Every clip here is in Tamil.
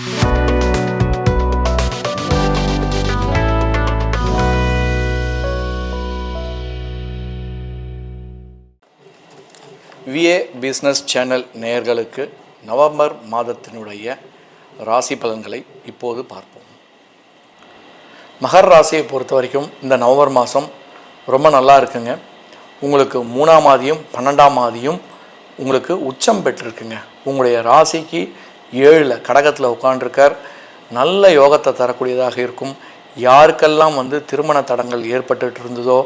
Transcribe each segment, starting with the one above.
விஏ பிஸ்னஸ் சேனல் நேயர்களுக்கு நவம்பர் மாதத்தினுடைய ராசி பலன்களை இப்போது பார்ப்போம். மகர் ராசியை பொறுத்த வரைக்கும் இந்த நவம்பர் மாதம் ரொம்ப நல்லா இருக்குங்க. உங்களுக்கு மூணாம் மாதியும் பன்னெண்டாம் மாதியும் உங்களுக்கு உச்சம் பெற்றிருக்குங்க. உங்களுடைய ராசிக்கு ஏழில் கடகத்தில் உட்காண்டிருக்கார் நல்ல யோகத்தை தரக்கூடியதாக இருக்கும். யாருக்கெல்லாம் வந்து திருமண தடங்கள் ஏற்பட்டுட்டு இருந்ததோ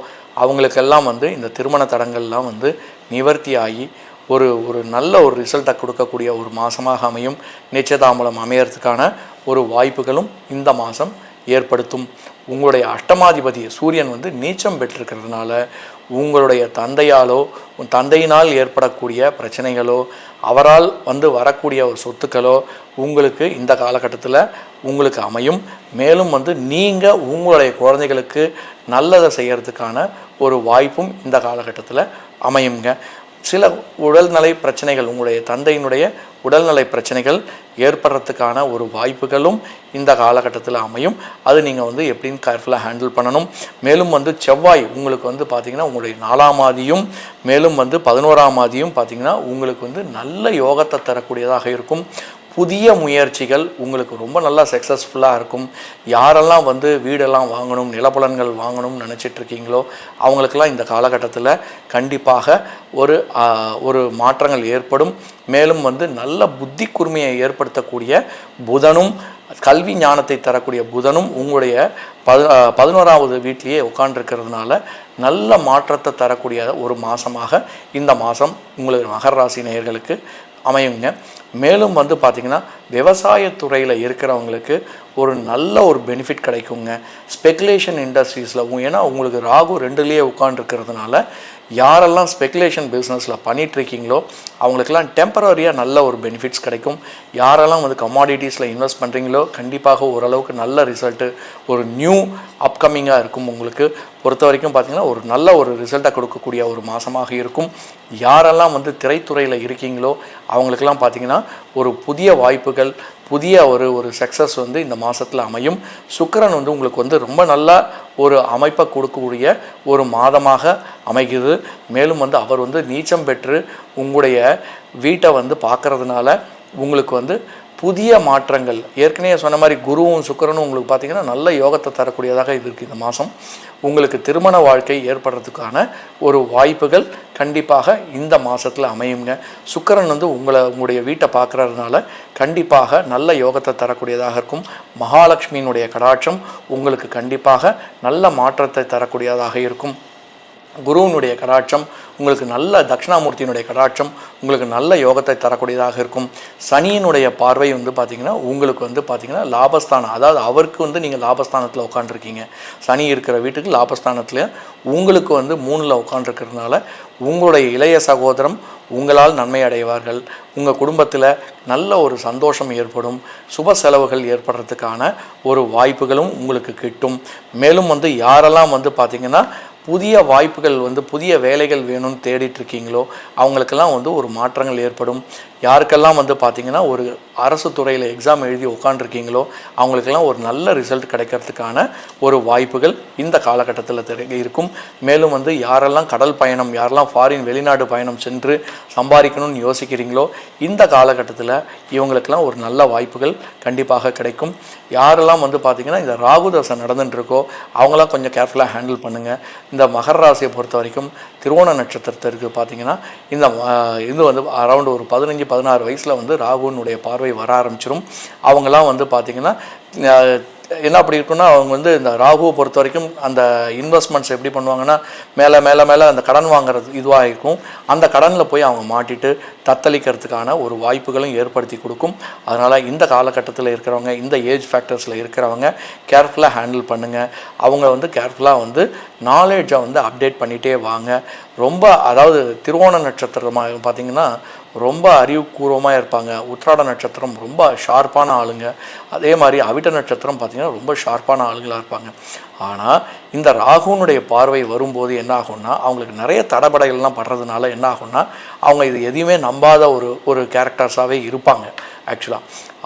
அவங்களுக்கெல்லாம் வந்து இந்த திருமண தடங்கள்லாம் வந்து நிவர்த்தி ஆகி ஒரு ஒரு நல்ல ஒரு ரிசல்ட்டை கொடுக்கக்கூடிய ஒரு மாதமாக அமையும். நிச்சயதாமலம் அமையறதுக்கான ஒரு வாய்ப்புகளும் இந்த மாதம் ஏற்படுத்தும். உங்களுடைய அஷ்டமாதிபதி சூரியன் வந்து நீச்சம் பெற்றிருக்கிறதுனால உங்களுடைய தந்தையாலோ உன் தந்தையினால் ஏற்படக்கூடிய பிரச்சனைகளோ அவரால் வந்து வரக்கூடிய ஒரு சொத்துக்களோ உங்களுக்கு இந்த காலகட்டத்தில் உங்களுக்கு அமையும். மேலும் வந்து நீங்கள் உங்களுடைய குழந்தைகளுக்கு நல்லதை செய்கிறதுக்கான ஒரு வாய்ப்பும் இந்த காலகட்டத்தில் அமையுங்க. சில உடல்நலை பிரச்சனைகள் உங்களுடைய தந்தையினுடைய உடல்நலை பிரச்சனைகள் ஏற்படுறதுக்கான ஒரு வாய்ப்புகளும் இந்த காலகட்டத்தில் அமையும். அது நீங்கள் வந்து எப்படின்னு கேர்ஃபுல்லாக ஹேண்டில் பண்ணணும். மேலும் வந்து செவ்வாய் உங்களுக்கு வந்து பார்த்திங்கன்னா உங்களுடைய நாலாம் ஆதியும் மேலும் வந்து பதினோராம் ஆதியும் பார்த்திங்கன்னா உங்களுக்கு வந்து நல்ல யோகத்தை தரக்கூடியதாக இருக்கும். புதிய முயற்சிகள் உங்களுக்கு ரொம்ப நல்லா சக்ஸஸ்ஃபுல்லாக இருக்கும். யாரெல்லாம் வந்து வீடெல்லாம் வாங்கணும் நிலப்புலன்கள் வாங்கணும்னு நினச்சிட்டு இருக்கீங்களோ அவங்களுக்கெல்லாம் இந்த காலகட்டத்தில் கண்டிப்பாக ஒரு ஒரு மாற்றங்கள் ஏற்படும். மேலும் வந்து நல்ல புத்தி கூர்மையை ஏற்படுத்தக்கூடிய புதனும் கல்வி ஞானத்தை தரக்கூடிய புதனும் உங்களுடைய பது பதினோராவது வீட்டிலேயே உட்காண்டிருக்கிறதுனால நல்ல மாற்றத்தை தரக்கூடிய ஒரு மாதமாக இந்த மாதம் உங்களுக்கு மகர ராசி நேயர்களுக்கு அமையுங்க. மேலும் வந்து பார்த்திங்கன்னா விவசாயத்துறையில் இருக்கிறவங்களுக்கு ஒரு நல்ல ஒரு பெனிஃபிட் கிடைக்குங்க. ஸ்பெகுலேஷன் இண்டஸ்ட்ரீஸில் ஏன்னா உங்களுக்கு ராகு ரெண்டுலேயே உட்காந்துருக்கிறதுனால யாரெல்லாம் ஸ்பெகுலேஷன் பிஸ்னஸில் பண்ணிகிட்ருக்கீங்களோ அவங்களுக்கெல்லாம் டெம்பரரியாக நல்ல ஒரு பெனிஃபிட்ஸ் கிடைக்கும். யாரெல்லாம் வந்து கமாடிட்டிஸில் இன்வெஸ்ட் பண்ணுறீங்களோ கண்டிப்பாக ஓரளவுக்கு நல்ல ரிசல்ட்டு ஒரு நியூ அப்கமிங்காக இருக்கும் உங்களுக்கு. பொறுத்த வரைக்கும் பார்த்திங்கன்னா ஒரு நல்ல ஒரு ரிசல்ட்டை கொடுக்கக்கூடிய ஒரு மாதமாக இருக்கும். யாரெல்லாம் வந்து திரைத்துறையில் இருக்கீங்களோ அவங்களுக்கெல்லாம் பார்த்திங்கன்னா ஒரு புதிய வாய்ப்புகள் புதிய ஒரு ஒரு சக்ஸஸ் வந்து இந்த மாதத்தில் அமையும். சுக்கரன் வந்து உங்களுக்கு வந்து ரொம்ப நல்லா ஒரு அமைப்பை கொடுக்கக்கூடிய ஒரு மாதமாக அமைகிறது. மேலும் வந்து அவர் வந்து நீச்சம் பெற்று உங்களுடைய வீட்டை வந்து பார்க்கறதுனால உங்களுக்கு வந்து புதிய மாற்றங்கள். ஏற்கனவே சொன்ன மாதிரி குருவும் சுக்கரனும் உங்களுக்கு பார்த்தீங்கன்னா நல்ல யோகத்தை தரக்கூடியதாக இது இருக்குது இந்த மாதம். உங்களுக்கு திருமண வாழ்க்கை ஏற்படுறதுக்கான ஒரு வாய்ப்புகள் கண்டிப்பாக இந்த மாதத்தில் அமையுங்க. சுக்கரன் வந்து உங்களை உங்களுடைய வீட்டை பார்க்குறதுனால கண்டிப்பாக நல்ல யோகத்தை தரக்கூடியதாக இருக்கும். மகாலட்சுமியினுடைய கடாட்சம் உங்களுக்கு கண்டிப்பாக நல்ல மாற்றத்தை தரக்கூடியதாக இருக்கும். குருவினுடைய கடாட்சம் உங்களுக்கு நல்ல தட்சிணாமூர்த்தியினுடைய கடாட்சம் உங்களுக்கு நல்ல யோகத்தை தரக்கூடியதாக இருக்கும். சனியினுடைய பார்வை வந்து பார்த்திங்கன்னா உங்களுக்கு வந்து பார்த்திங்கன்னா லாபஸ்தானம் அதாவது அவருக்கு வந்து நீங்கள் லாபஸ்தானத்தில் உட்காந்துருக்கீங்க சனி இருக்கிற வீட்டுக்கு லாபஸ்தானத்தில் உங்களுக்கு வந்து மூணில் உட்காண்டிருக்கிறதுனால உங்களுடைய இளைய சகோதரம் உங்களால் நன்மை அடைவார்கள். உங்கள் குடும்பத்தில் நல்ல ஒரு சந்தோஷம் ஏற்படும். சுப செலவுகள் ஏற்படுறதுக்கான ஒரு வாய்ப்புகளும் உங்களுக்கு கிட்டும். மேலும் வந்து யாரெல்லாம் வந்து பார்த்திங்கன்னா புதிய வாய்ப்புகள் வந்து புதிய வேலைகள் வேணும்னு தேடிட்டு இருக்கீங்களோ அவங்களுக்கெல்லாம் வந்து ஒரு மாற்றங்கள் ஏற்படும். யாருக்கெல்லாம் வந்து பார்த்திங்கன்னா ஒரு அரசு துறையில் எக்ஸாம் எழுதி உட்காந்துருக்கீங்களோ அவங்களுக்கெல்லாம் ஒரு நல்ல ரிசல்ட் கிடைக்கிறதுக்கான ஒரு வாய்ப்புகள் இந்த காலகட்டத்தில் இருக்கும். மேலும் வந்து யாரெல்லாம் கடல் பயணம் யாரெல்லாம் ஃபாரின் வெளிநாடு பயணம் சென்று சம்பாதிக்கணும்னு யோசிக்கிறீங்களோ இந்த காலகட்டத்தில் இவங்களுக்கெல்லாம் ஒரு நல்ல வாய்ப்புகள் கண்டிப்பாக கிடைக்கும். யாரெல்லாம் வந்து பார்த்திங்கன்னா இந்த ராகு தசை நடந்துட்டுருக்கோ அவங்களாம் கொஞ்சம் கேர்ஃபுல்லாக ஹேண்டில் பண்ணுங்கள் இந்த மகர ராசியை பொறுத்த வரைக்கும் திருவோண நட்சத்திரத்திற்கு பார்த்தீங்கன்னா இந்த இது வந்து அரௌண்டு ஒரு பதினஞ்சு பதினாறு வயசில் வந்து ராகுனுடைய பார்வை வர ஆரம்பிச்சிடும் அவங்களாம் வந்து பார்த்திங்கன்னா என்ன அப்படி இருக்குன்னா அவங்க வந்து இந்த ராகுவை பொறுத்த வரைக்கும் அந்த இன்வெஸ்ட்மெண்ட்ஸ் எப்படி பண்ணுவாங்கன்னா மேலே மேலே மேலே அந்த கடன் வாங்குறது இதுவாக இருக்கும். அந்த கடனில் போய் அவங்க மாட்டிட்டு தத்தளிக்கிறதுக்கான ஒரு வாய்ப்புகளும் ஏற்படுத்தி கொடுக்கும். அதனால் இந்த காலகட்டத்தில் இருக்கிறவங்க இந்த ஏஜ் ஃபேக்டர்ஸில் இருக்கிறவங்க கேர்ஃபுல்லாக ஹேண்டில் பண்ணுங்கள் அவங்க வந்து கேர்ஃபுல்லாக வந்து நாலேஜை வந்து அப்டேட் பண்ணிகிட்டே வாங்க. ரொம்ப அதாவது திருவோண நட்சத்திரமாக பார்த்தீங்கன்னா ரொம்ப அறிவுபூர்வமாக இருப்பாங்க. உத்திராட நட்சத்திரம் ரொம்ப ஷார்ப்பான ஆளுங்க. அதே மாதிரி அவிட்ட நட்சத்திரம் பார்த்திங்கன்னா ரொம்ப ஷார்ப்பான ஆளுங்களாக இருப்பாங்க. ஆனால் இந்த ராகுனுடைய பார்வை வரும்போது என்ன ஆகும்னா அவங்களுக்கு நிறைய தடபடைகள்லாம் படுறதுனால என்ன ஆகும்னா அவங்க இது எதையுமே நம்பாத ஒரு ஒரு கேரக்டர்ஸாகவே இருப்பாங்க ஆக்சுவலாக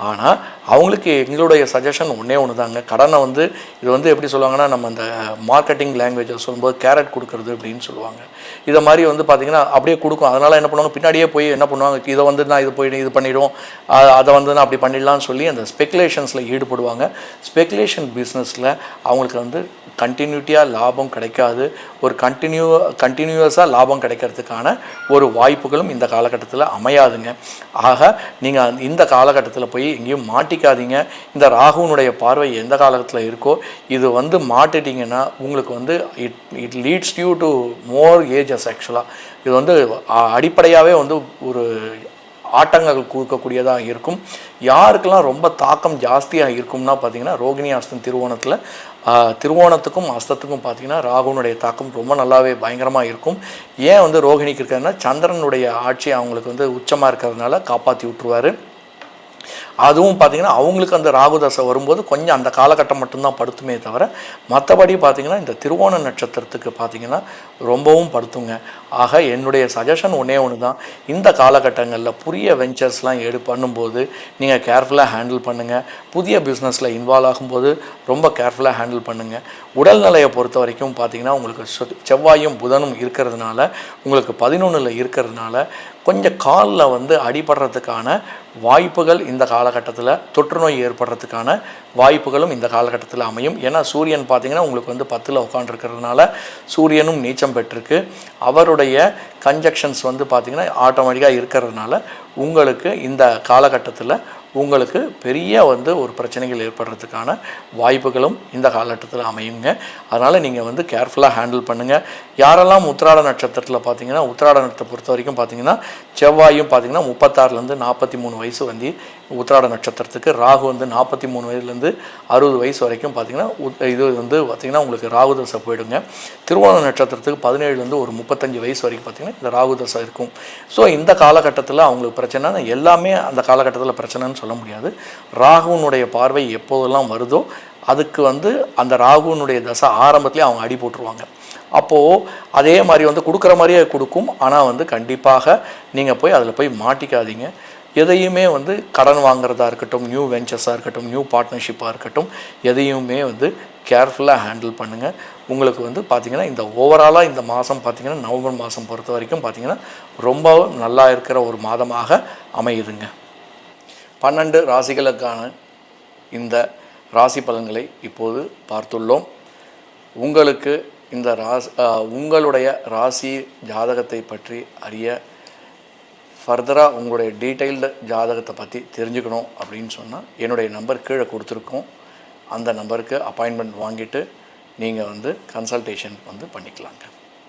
ஆனால் அவங்களுக்கு எங்களுடைய சஜஷன் ஒன்றே ஒன்று தாங்க கடனை வந்து இது வந்து எப்படி சொல்லுவாங்கன்னா நம்ம அந்த மார்க்கெட்டிங் லாங்குவேஜில் சொல்லும்போது கேரட் கொடுக்குறது அப்படின்னு சொல்லுவாங்க. இதை மாதிரி வந்து பார்த்திங்கன்னா அப்படியே கொடுக்கும். அதனால் என்ன பண்ணுவாங்க? பின்னாடியே போய் என்ன பண்ணுவாங்க? இதை வந்து நான் இது போய் இது பண்ணிவிடும் அதை வந்து நான் அப்படி பண்ணிடலாம்னு சொல்லி அந்த ஸ்பெகுலேஷன்ஸில் ஈடுபடுவாங்க. ஸ்பெகுலேஷன் பிஸ்னஸில் அவங்களுக்கு வந்து கண்டினியூட்டியாக லாபம் கிடைக்காது. ஒரு கண்டினியூ கண்டினியூவஸாக லாபம் கிடைக்கிறதுக்கான ஒரு வாய்ப்புகளும் இந்த காலகட்டத்தில் அமையாதுங்க. ஆக நீங்கள் இந்த காலகட்டத்தில் போய் எங்கேயும் மாட்டிக்காதீங்க. இந்த ராகுனுடைய பார்வை எந்த காலகட்டத்தில் இருக்கோ இது வந்து மாட்டிட்டிங்கன்னா உங்களுக்கு வந்து it it leads due to more ages ஆக்சுவலாக இது வந்து அடிப்படையாகவே வந்து ஒரு ஆட்டங்கள் கொடுக்கக்கூடியதாக இருக்கும். யாருக்கெல்லாம் ரொம்ப தாக்கம் ஜாஸ்தியாக இருக்கும்னா பார்த்தீங்கன்னா ரோகிணி அஸ்தம் திருவோணத்தில் திருவோணத்துக்கும் அஸ்தத்துக்கும் பார்த்தீங்கன்னா ராகுனுடைய தாக்கம் ரொம்ப நல்லாவே பயங்கரமாக இருக்கும். ஏன் வந்து ரோகிணிக்கு இருக்கிறதுனா சந்திரனுடைய ஆட்சி அவங்களுக்கு வந்து உச்சமாக இருக்கிறதுனால காப்பாற்றி விட்டுருவார். அதுவும் பார்த்திங்கன்னா அவங்களுக்கு அந்த ராகுதசை வரும்போது கொஞ்சம் அந்த காலகட்டம் மட்டும்தான் படுத்துமே தவிர மற்றபடி பார்த்திங்கன்னா இந்த திருவோண நட்சத்திரத்துக்கு பார்த்திங்கன்னா ரொம்பவும் படுத்துங்க. ஆக என்னுடைய சஜஷன் ஒன்றே ஒன்று தான் இந்த காலகட்டங்களில் புதிய வெஞ்சர்ஸ்லாம் எடு பண்ணும்போது நீங்கள் கேர்ஃபுல்லாக ஹேண்டில் பண்ணுங்கள் புதிய பிஸ்னஸில் இன்வால்வ் ஆகும்போது ரொம்ப கேர்ஃபுல்லாக ஹேண்டில் பண்ணுங்கள் உடல்நிலையை பொறுத்த வரைக்கும் பார்த்திங்கன்னா உங்களுக்கு செவ்வாயும் புதனும் இருக்கிறதுனால உங்களுக்கு பதினொன்றில் இருக்கிறதுனால கொஞ்சம் காலில் வந்து அடிபடுறதுக்கான வாய்ப்புகள் இந்த காலகட்டத்தில் தொற்றுநோய் ஏற்படுறதுக்கான வாய்ப்புகளும் இந்த காலகட்டத்தில் அமையும். ஏன்னா சூரியன் பார்த்திங்கன்னா உங்களுக்கு வந்து பத்தில் உட்காண்டிருக்கிறதுனால சூரியனும் நீச்சம் பெற்றிருக்கு. அவருடைய கன்ஜெக்ஷன்ஸ் வந்து பார்த்திங்கன்னா ஆட்டோமேட்டிக்காக இருக்கிறதுனால உங்களுக்கு இந்த காலகட்டத்தில் உங்களுக்கு பெரிய வந்து ஒரு பிரச்சனைகள் ஏற்படுறதுக்கான வாய்ப்புகளும் இந்த காலகட்டத்தில் அமையுங்க. அதனால் நீங்கள் வந்து கேர்ஃபுல்லாக ஹேண்டில் பண்ணுங்கள் யாரெல்லாம் உத்திராட நட்சத்திரத்தில் பார்த்தீங்கன்னா உத்திராட நட்சத்திரத்தை பொறுத்த வரைக்கும் பார்த்தீங்கன்னா செவ்வாயும் பார்த்தீங்கன்னா முப்பத்தாறுலேருந்து நாற்பத்தி மூணு வயசு வந்து உத்திராட நட்சத்திரத்துக்கு. ராகு வந்து நாற்பத்தி மூணு வயதுலேருந்து அறுபது வயசு வரைக்கும் பார்த்தீங்கன்னா இது வந்து பார்த்திங்கன்னா உங்களுக்கு ராகு தசை போயிடுங்க. திருவோண நட்சத்திரத்துக்கு பதினேழுலேருந்து ஒரு முப்பத்தஞ்சு வயசு வரைக்கும் பார்த்திங்கன்னா இந்த ராகு தசை இருக்கும். ஸோ இந்த காலகட்டத்தில் அவங்களுக்கு பிரச்சனை எல்லாமே அந்த காலகட்டத்தில் பிரச்சனைன்னு சொல்ல முடியாது. ராகுனுடைய பார்வை எப்போதெல்லாம் வருதோ அதுக்கு வந்து அந்த ராகுனுடைய தசை ஆரம்பத்துலேயே அவங்க அடி போட்டுருவாங்க. அப்போது அதே மாதிரி வந்து கொடுக்குற மாதிரியே கொடுக்கும். ஆனால் வந்து கண்டிப்பாக நீங்கள் போய் அதில் போய் மாட்டிக்காதீங்க. எதையுமே வந்து கடன் வாங்குறதா இருக்கட்டும் நியூ வெஞ்சர்ஸாக இருக்கட்டும் நியூ பார்ட்னர்ஷிப்பாக இருக்கட்டும் எதையுமே வந்து கேர்ஃபுல்லாக ஹேண்டில் பண்ணுங்கள் உங்களுக்கு வந்து பார்த்திங்கன்னா இந்த ஓவராலாக இந்த மாதம் பார்த்திங்கன்னா நவம்பர் மாதம் பொறுத்த வரைக்கும் பார்த்திங்கன்னா ரொம்ப நல்லா இருக்கிற ஒரு மாதமாக அமையுதுங்க. பன்னெண்டு ராசிகளுக்கான இந்த ராசி பலன்களை இப்போது பார்த்துள்ளோம். உங்களுக்கு இந்த ராசி உங்களுடைய ராசி ஜாதகத்தை பற்றி அறிய ஃபர்தராக உங்களுடைய டீட்டெயில்டு ஜாதகத்தை பற்றி தெரிஞ்சுக்கணும் அப்படின்னு சொன்னால் என்னுடைய நம்பர் கீழே கொடுத்துருக்கோம். அந்த நம்பருக்கு அப்பாயின்மெண்ட் வாங்கிட்டு நீங்கள் வந்து கன்சல்டேஷன் வந்து பண்ணிக்கலாங்க.